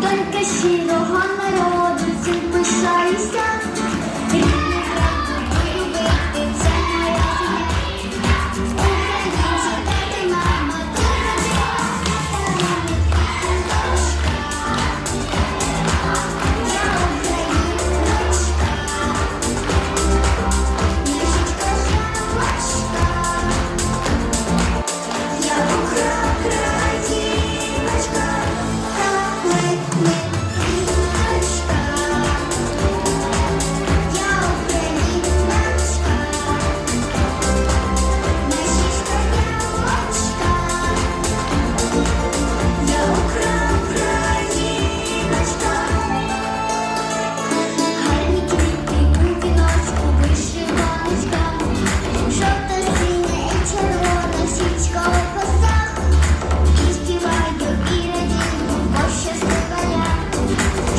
Донька сірого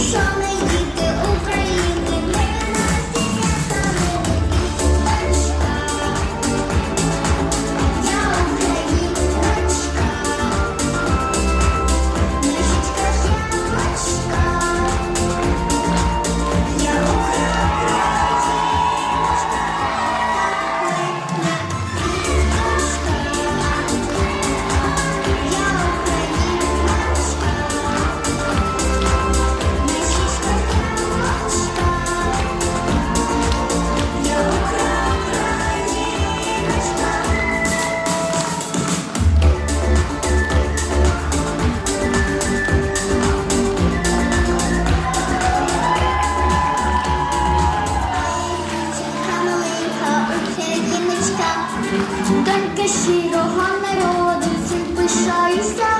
Some Stop.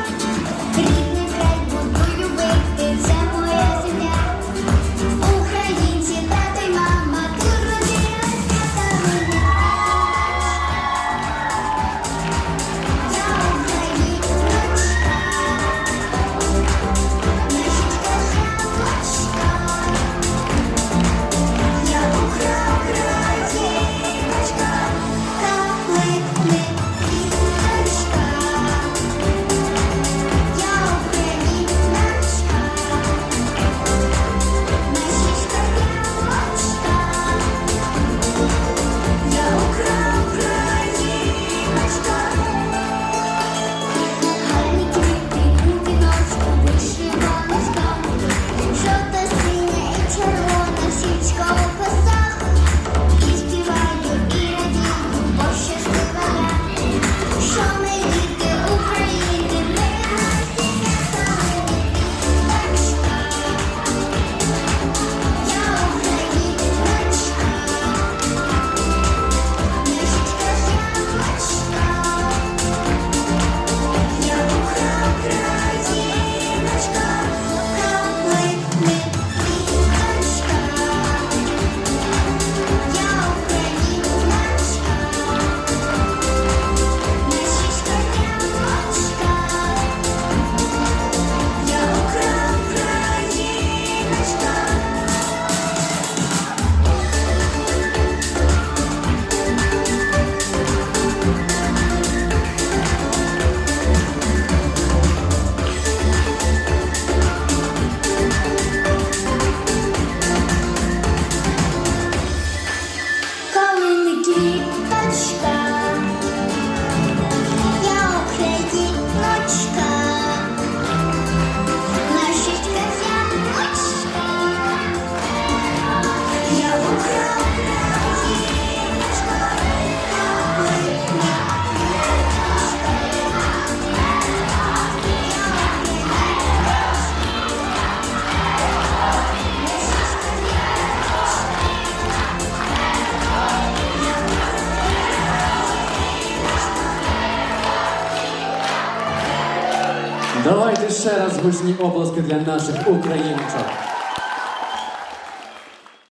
Давайте ще раз гучні оплески для наших українців.